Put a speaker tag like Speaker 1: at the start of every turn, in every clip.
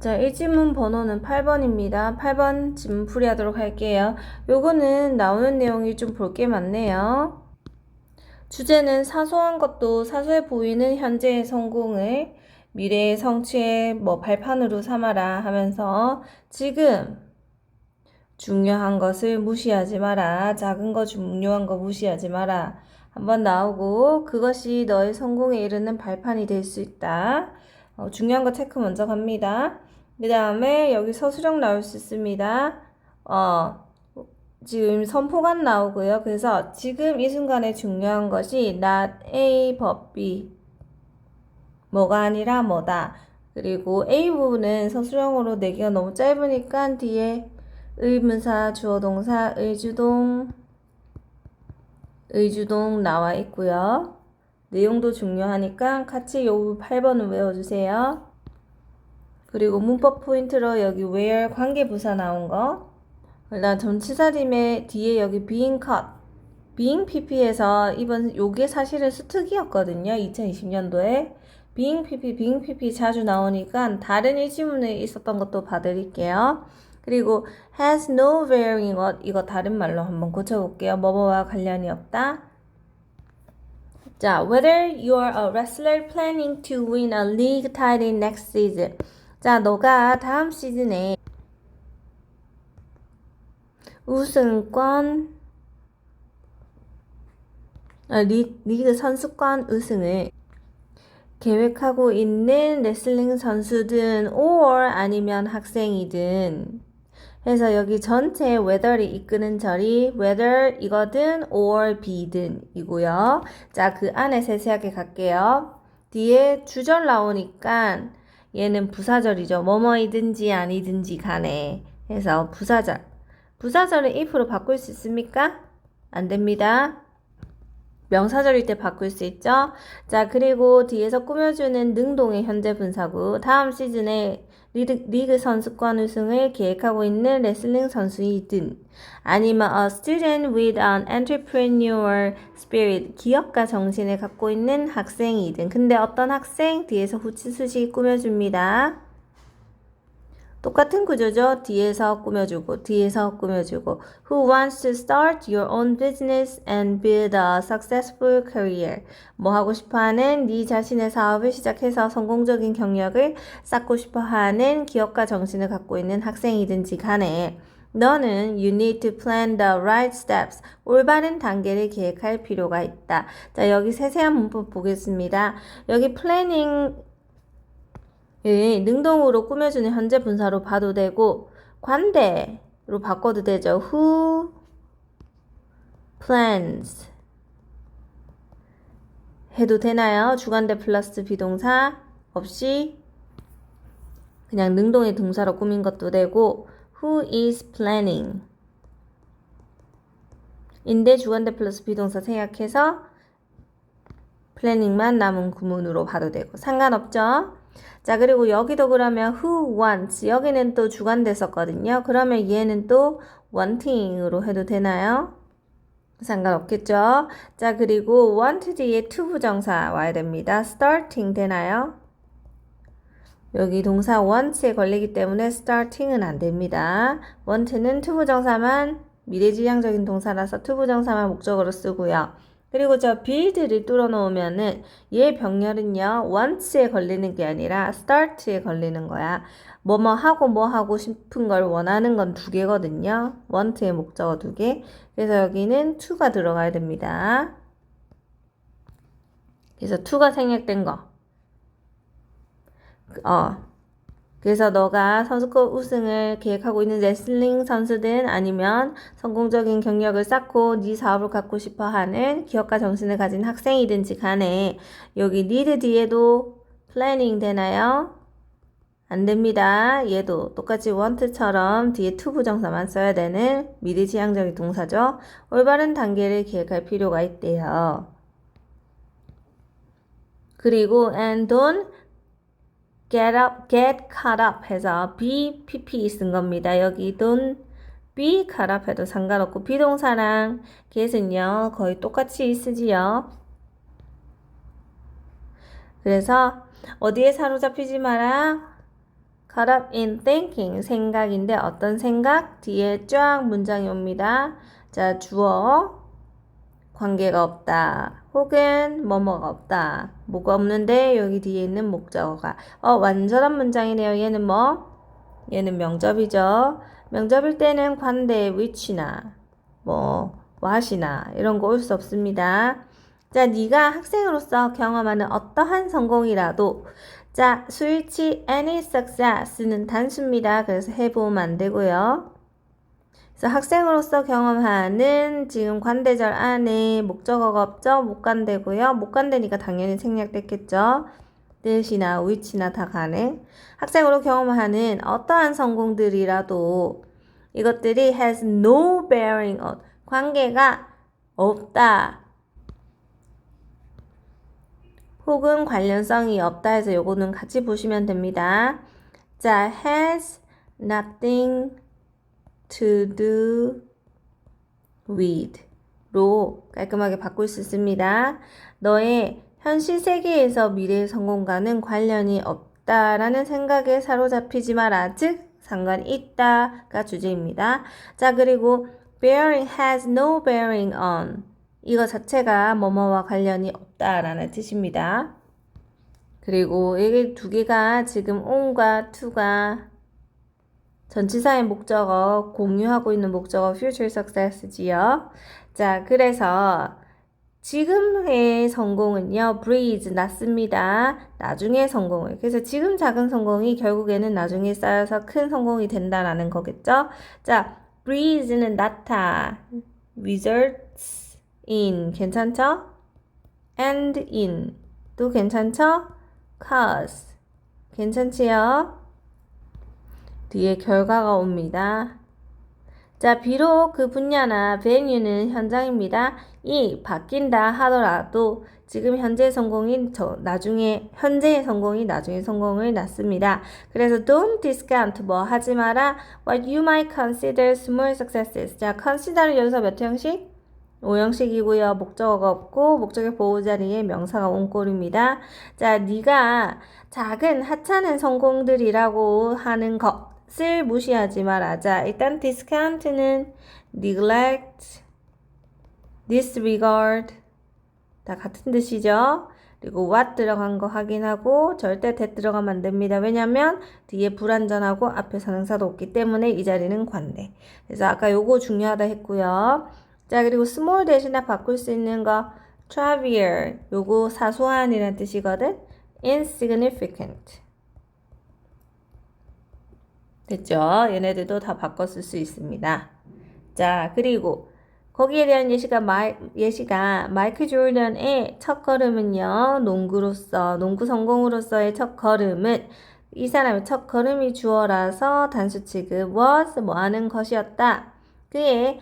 Speaker 1: 자, 1지문 번호는 8번입니다. 8번 지문 풀이하도록 할게요. 요거는 나오는 내용이 좀 볼 게 많네요. 주제는 사소한 것도 사소해 보이는 현재의 성공을 미래의 성취의 뭐 발판으로 삼아라 하면서 지금 중요한 것을 무시하지 마라. 작은 거 중요한 거 무시하지 마라. 한번 나오고 그것이 너의 성공에 이르는 발판이 될 수 있다. 어, 중요한 거 체크 먼저 갑니다. 그 다음에 여기 서술형 나올 수 있습니다. 어, 지금 선포관 나오고요. 그래서 지금 이 순간에 중요한 것이 not A but B. 뭐가 아니라 뭐다. 그리고 A 부분은 서술형으로 내기가 너무 짧으니까 뒤에 의문사, 주어 동사, 의주동, 의주동 나와 있고요. 내용도 중요하니까 같이 요 8번을 외워주세요. 그리고 문법 포인트로 여기 where 관계부사 나온 거. 그다음 전치사림의 뒤에 여기 being cut, being pp에서 이번 요게 사실은 수특이었거든요. 2020년도에 being pp, being pp 자주 나오니까 다른 일지문에 있었던 것도 봐드릴게요. 그리고 has no bearing 것 이거 다른 말로 한번 고쳐볼게요. 뭐뭐와 관련이 없다. 자, whether you are a wrestler planning to win a league title next season. 자, 너가 다음 시즌에 우승권 아, 리, 리그 선수권 우승을 계획하고 있는 레슬링 선수든 or 아니면 학생이든 해서 여기 전체 whether이 이끄는 절이 whether 이거든 or be든 이고요. 자, 그 안에 세세하게 갈게요. 뒤에 주절 나오니까 얘는 부사절이죠. 뭐뭐이든지 아니든지 간에 해서 부사절. 부사절을 if로 바꿀 수 있습니까? 안 됩니다. 명사절일 때 바꿀 수 있죠. 자, 그리고 뒤에서 꾸며주는 능동의 현재 분사구. 다음 시즌에 리그, 리그 선수권 우승을 계획하고 있는 레슬링 선수이든 아니면 a student with an entrepreneur spirit 기업가 정신을 갖고 있는 학생이든 근데 어떤 학생 뒤에서 후치수식 꾸며줍니다. 똑같은 구조죠. 뒤에서 꾸며주고, 뒤에서 꾸며주고. Who wants to start your own business and build a successful career? 뭐 하고 싶어 하는 네 자신의 사업을 시작해서 성공적인 경력을 쌓고 싶어 하는 기업가 정신을 갖고 있는 학생이든지 간에 너는 you need to plan the right steps. 올바른 단계를 계획할 필요가 있다. 자, 여기 세세한 문법 보겠습니다. 여기 planning 예, 능동으로 꾸며주는 현재 분사로 봐도 되고 관대로 바꿔도 되죠. Who plans 해도 되나요? 주관대 플러스 비동사 없이 그냥 능동의 동사로 꾸민 것도 되고 Who is planning 인데 주관대 플러스 비동사 생략해서 플래닝만 남은 구문으로 봐도 되고 상관없죠? 자, 그리고 여기도 그러면 who wants 여기는 또 주관됐었거든요. 그러면 얘는 또 wanting으로 해도 되나요? 상관없겠죠? 자, 그리고 want 뒤에 to 부정사 와야 됩니다. starting 되나요? 여기 동사 want에 걸리기 때문에 starting은 안 됩니다. want는 to 부정사만 미래지향적인 동사라서 to 부정사만 목적으로 쓰고요. 그리고 저 build를 뚫어 놓으면은 얘 병렬은요 wants에 걸리는 게 아니라 start에 걸리는 거야. 뭐뭐 하고 뭐 하고 싶은 걸 원하는 건 두 개거든요. want의 목적어 두 개. 그래서 여기는 to가 들어가야 됩니다. 그래서 to가 생략된 거. 어. 그래서 너가 선수권 우승을 계획하고 있는 레슬링 선수든 아니면 성공적인 경력을 쌓고 네 사업을 갖고 싶어 하는 기업가 정신을 가진 학생이든지 간에 여기 need 뒤에도 planning 되나요? 안 됩니다. 얘도 똑같이 want처럼 뒤에 to 부정사만 써야 되는 미래 지향적인 동사죠. 올바른 단계를 계획할 필요가 있대요. 그리고 and don't get up, get caught up 해서 be, pp 쓴 겁니다. 여기 don't be caught up 해도 상관없고 비동사랑 get은요 거의 똑같이 쓰지요. 그래서 어디에 사로잡히지 마라? caught up in thinking 생각인데 어떤 생각? 뒤에 쫙 문장이 옵니다. 자, 주어 관계가 없다. 혹은 뭐뭐가 없다. 뭐가 없는데 여기 뒤에 있는 목적어가 어 완전한 문장이네요. 얘는 뭐? 얘는 명접이죠. 명접일 때는 관대 which나 뭐 what이나 이런 거 올 수 없습니다. 자, 네가 학생으로서 경험하는 어떠한 성공이라도 자, 스위치 any success는 단수입니다. 그래서 해보면 안 되고요. 그래서 학생으로서 경험하는 지금 관대절 안에 목적어가 없죠? 못 간대고요. 못 간대니까 당연히 생략됐겠죠. 뜻이나 위치나 다 가능. 학생으로 경험하는 어떠한 성공들이라도 이것들이 has no bearing on 관계가 없다. 혹은 관련성이 없다 해서 요거는 같이 보시면 됩니다. 자, has nothing to do with 로 깔끔하게 바꿀 수 있습니다. 너의 현실 세계에서 미래의 성공과는 관련이 없다라는 생각에 사로잡히지 마라. 즉, 상관이 있다가 주제입니다. 자, 그리고 bearing has no bearing on. 이거 자체가 뭐뭐와 관련이 없다라는 뜻입니다. 그리고 이게 두 개가 지금 on과 to가 전치사의 목적어 공유하고 있는 목적어 future success지요. 자, 그래서 지금의 성공은요, breeze, 낮습니다. 나중에 성공을. 그래서 지금 작은 성공이 결국에는 나중에 쌓여서 큰 성공이 된다라는 거겠죠? 자, breeze는 나타, results in. 괜찮죠? and in. 또 괜찮죠? cause. 괜찮지요? 뒤에 결과가 옵니다. 자, 비록 그 분야나 venue는 현장입니다. 이 바뀐다 하더라도 지금 현재 성공이 저 나중에 현재의 성공이 나중에 성공을 낳습니다. 그래서 don't discount 뭐 하지 마라 what you might consider small successes. 자, consider는 여기서 몇 형식? 5형식이고요. 목적어가 없고 목적의 보호 자리에 명사가 온 꼴입니다. 자, 네가 작은 하찮은 성공들이라고 하는 것 을 무시하지 마라. 자, 일단 discount는 neglect, disregard 다 같은 뜻이죠. 그리고 what 들어간 거 확인하고 절대 that 들어가면 안 됩니다. 왜냐면 뒤에 불완전하고 앞에 선행사도 없기 때문에 이 자리는 관대. 그래서 아까 요거 중요하다 했고요. 자, 그리고 small 대신에 바꿀 수 있는 거 trivial. 요거 사소한이라는 뜻이거든. insignificant. 됐죠? 얘네들도 다 바꿔 쓸 수 있습니다. 자, 그리고 거기에 대한 예시가 마이, 예시가 마이클 조던의 첫 걸음은요. 농구로서 농구 성공으로서의 첫 걸음은 이 사람의 첫 걸음이 주어라서 단수 취급 was 뭐 하는 것이었다. 그의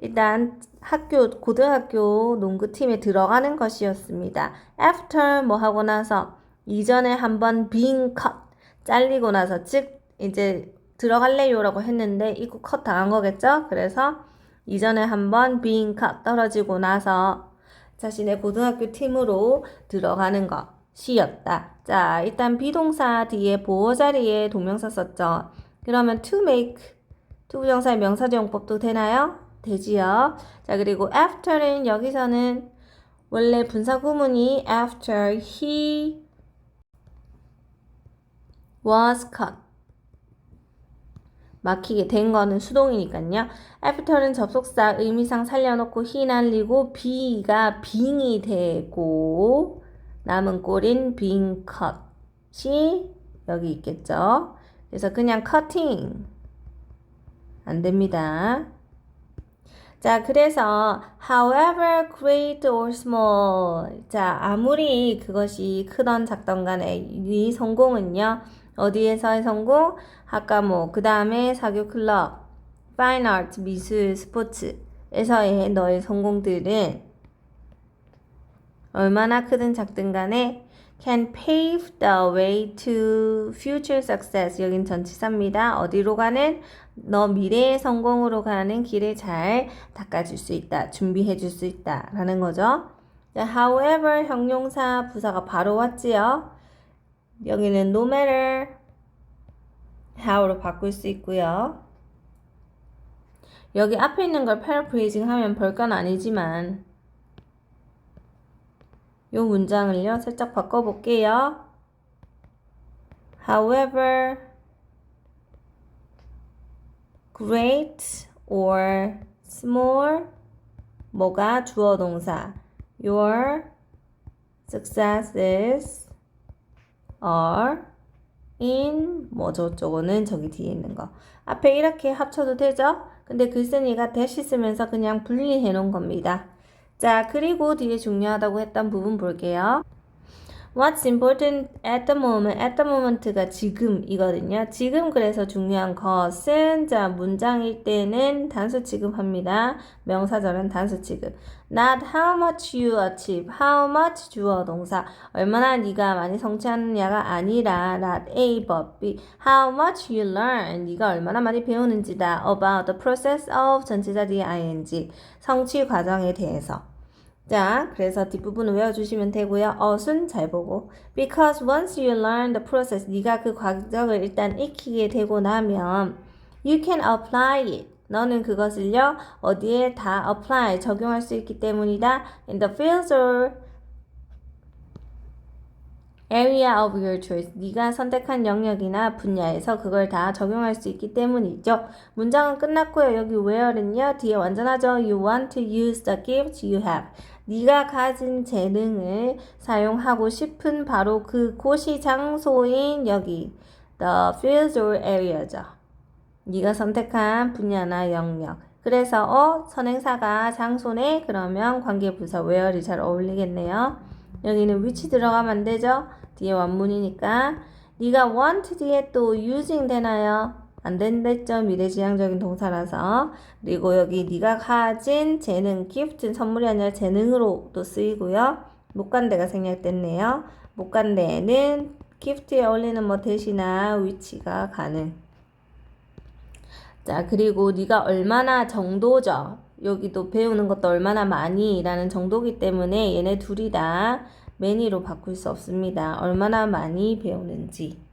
Speaker 1: 일단 학교 고등학교 농구팀에 들어가는 것이었습니다. after 뭐 하고 나서 이전에 한번 being cut 잘리고 나서 즉 이제 들어갈래요 라고 했는데 이거 컷 당한 거겠죠? 그래서 이전에 한번 being cut 떨어지고 나서 자신의 고등학교 팀으로 들어가는 것이었다. 자, 일단 비동사 뒤에 보호 자리에 동명사 썼죠. 그러면 to make 투부정사의 명사제용법도 되나요? 되지요. 자, 그리고 after는 여기서는 원래 분사 구문이 after he was cut. 막히게 된 거는 수동이니까요. after는 접속사 의미상 살려놓고 he 날리고 be가 being이 되고 남은 꼴인 being cut이 여기 있겠죠. 그래서 그냥 cutting 안 됩니다. 자, 그래서 however great or small 자, 아무리 그것이 크던 작던 간에 이 성공은요. 어디에서의 성공? 학과목, 그 다음에 사교 클럽, 파인 아트, 미술, 스포츠에서의 너의 성공들은 얼마나 크든 작든 간에 can pave the way to future success. 여긴 전치사입니다. 어디로 가는? 너 미래의 성공으로 가는 길을 잘 닦아줄 수 있다. 준비해 줄 수 있다. 라는 거죠. however, 형용사, 부사가 바로 왔지요. 여기는 no matter, how로 바꿀 수 있고요. 여기 앞에 있는 걸 paraphrasing 하면 별건 아니지만 요 문장을요 살짝 바꿔볼게요. However, great or small 뭐가 주어 동사 your successes are in 뭐 저쪽은 저기 뒤에 있는 거 앞에 이렇게 합쳐도 되죠? 근데 글쓴이가 대시 쓰면서 그냥 분리해 놓은 겁니다. 자 그리고 뒤에 중요하다고 했던 부분 볼게요. What's important at the moment? At the moment가 지금이거든요. 지금 그래서 중요한 것은 자 문장일 때는 단수 취급합니다. 명사절은 단수 취급. Not how much you achieve. How much 주어 동사. 얼마나 네가 많이 성취하느냐가 아니라 not A but B. How much you learn. 네가 얼마나 많이 배우는지다. About the process of 전체자 뒤에 ing. 성취 과정에 대해서. 자, 그래서 뒷부분을 외워주시면 되고요. 어순 잘 보고. Because once you learn the process, 네가 그 과정을 일단 익히게 되고 나면 you can apply it. 너는 그것을요, 어디에 다 apply, 적용할 수 있기 때문이다. In the fields or area of your choice. 네가 선택한 영역이나 분야에서 그걸 다 적용할 수 있기 때문이죠. 문장은 끝났고요. 여기 where는요. 뒤에 완전하죠. You want to use the gift you have. 네가 가진 재능을 사용하고 싶은 바로 그 곳이 장소인 여기 the fields or area죠. 네가 선택한 분야나 영역. 그래서 어 선행사가 장소네 그러면 관계부사 where이 잘 어울리겠네요. 여기는 which 들어가면 안 되죠? 뒤에 원문이니까 네가 want 뒤에 또 using 되나요? 안 된댔죠? 미래지향적인 동사라서 그리고 여기 네가 가진 재능, gift 선물이 아니라 재능으로 또 쓰이고요. 데가 생략됐네요. 데에는 gift에 어울리는 뭐 대시나 위치가 가능. 자, 그리고 네가 얼마나 정도죠. 여기도 배우는 것도 얼마나 많이 라는 정도기 때문에 얘네 둘이 다 many로 바꿀 수 없습니다. 얼마나 많이 배우는지.